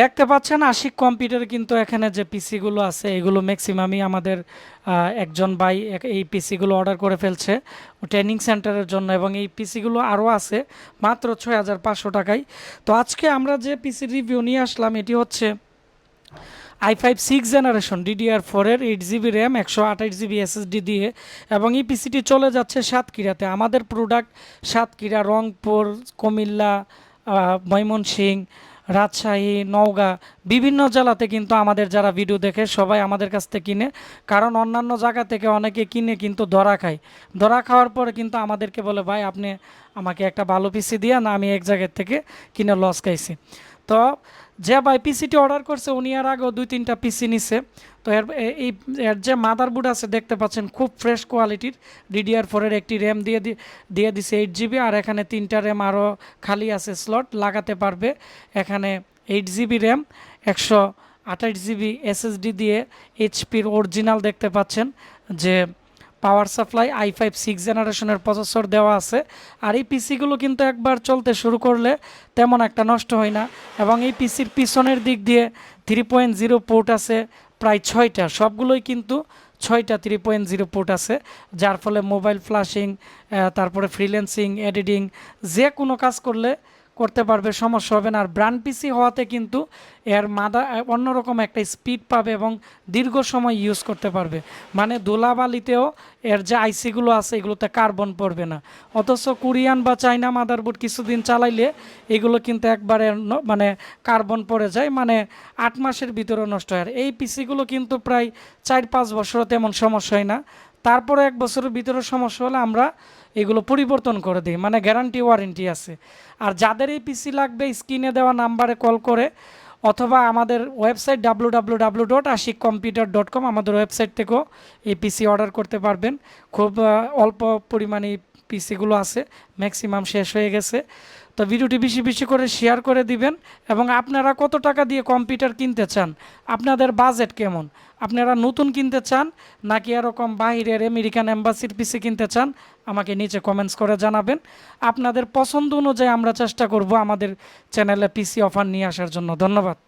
দেখতে পাচ্ছেন আশিক কম্পিউটার কিন্তু এখানে যে পিসিগুলো আছে, এগুলো ম্যাক্সিমামই আমাদের একজন ভাই এই পিসিগুলো অর্ডার করে ফেলছে ট্রেনিং সেন্টারের জন্য এবং এই পিসিগুলো আরও আছে মাত্র ছয় হাজার পাঁচশো টাকায়। তো আজকে আমরা যে পিসির রিভিউ নিয়ে আসলাম, এটি হচ্ছে I five six generation DDR ফোরের এইট জিবি র্যাম একশো আঠাশ জিবি এসএসডি দিয়ে এবং এই পিসিটি চলে যাচ্ছে সাতক্ষীরাতে। আমাদের প্রোডাক্ট সাতক্ষীরা, রংপুর, কুমিল্লা ময়মনসিংহ রাজশাহী, নওগাঁ, বিভিন্ন জেলাতে কিন্তু আমাদের যারা ভিডিও দেখে সবাই আমাদের কাছ থেকে কিনে। কারণ অন্যান্য জায়গা থেকে অনেকে কিনে কিন্তু ধরা খায়। ধরা খাওয়ার পরে কিন্তু আমাদেরকে বলে, ভাই, আপনি আমাকে একটা ভালো পিসি দিয়ে না, আমি এক জায়গার থেকে কিনে লস খাইছি। তো যে ভাই পিসিটি অর্ডার করছে, উনি আর আগেও দুই তিনটা পিসি নিছে। তো এর এই, এর যে মাদারবোর্ড আছে, দেখতে পাচ্ছেন, খুব ফ্রেশ কোয়ালিটির ডিডিআর ফোরের একটি র্যাম দিয়ে দিয়ে দিছে এইট জিবি আর এখানে তিনটা র্যাম আরও খালি আছে স্লট লাগাতে পারবে। এখানে এইট জিবি র্যাম একশো আঠাশ জিবি এসএসডি দিয়ে এইচপির অরিজিনাল দেখতে পাচ্ছেন, যে power supply I five six জেনারেশনের প্রসেসর দেওয়া আছে। আর এই পিসিগুলো কিন্তু একবার চলতে শুরু করলে তেমন একটা নষ্ট হয় না। এবং এই পিসির পিছনের দিক দিয়ে থ্রি পয়েন্ট জিরো পোর্ট আছে, প্রায় ছয়টা। সবগুলোই কিন্তু ছয়টা থ্রি পয়েন্ট জিরো পোর্ট আছে, যার ফলে মোবাইল ফ্লাশিং তারপরে ফ্রিল্যান্সিং এডিটিং যে কোনো কাজ করলে করতে পারবে, সমস্যা হবে না। আর ব্র্যান্ড পিসি হওয়াতে কিন্তু এর মাদা অন্যরকম একটা স্পিড পাবে এবং দীর্ঘ সময় ইউজ করতে পারবে। মানে ধুলাবালিতেও এর যে আইসিগুলো আছে, এগুলোতে কার্বন পড়বে না। অথচ কোরিয়ান বা চাইনা মাদারবোর্ড কিছুদিন চালাইলে এগুলো কিন্তু একবারে মানে কার্বন পড়ে যায় মানে আট মাসের ভিতরে নষ্ট হয়। আর এই পিসিগুলো কিন্তু প্রায় চার পাঁচ বছরও তেমন সমস্যা হয় না। তারপরে এক বছরের ভিতরে সমস্যা হলে আমরা এগুলো পরিবর্তন করে দিই। মানে গ্যারান্টি ওয়ারেন্টি আছে। আর যাদের এই পিসি লাগবে স্ক্রিনে দেওয়া নাম্বারে কল করে, অথবা আমাদের website W W W dot Ashiq computer dot com আমাদের ওয়েবসাইট থেকেও এই পিসি অর্ডার করতে পারবেন। খুব অল্প পরিমাণে পিসিগুলো আছে ম্যাক্সিমাম শেষ হয়ে গেছে। তো ভিডিওটি বেশি বেশি করে শেয়ার করে দিবেন এবং আপনারা কত টাকা দিয়ে কম্পিউটার কিনতে চান, আপনাদের বাজেট কেমন? আপনারা নতুন কিনতে চান নাকি এরকম বাইরের আমেরিকান এম্বাসির পিসি কিনতে চান, আমাকে নিচে কমেন্টস করে জানাবেন। আপনাদের পছন্দ অনুযায়ী আমরা চেষ্টা করব আমাদের চ্যানেলে পিসি অফার নিয়ে আসার জন্য। ধন্যবাদ।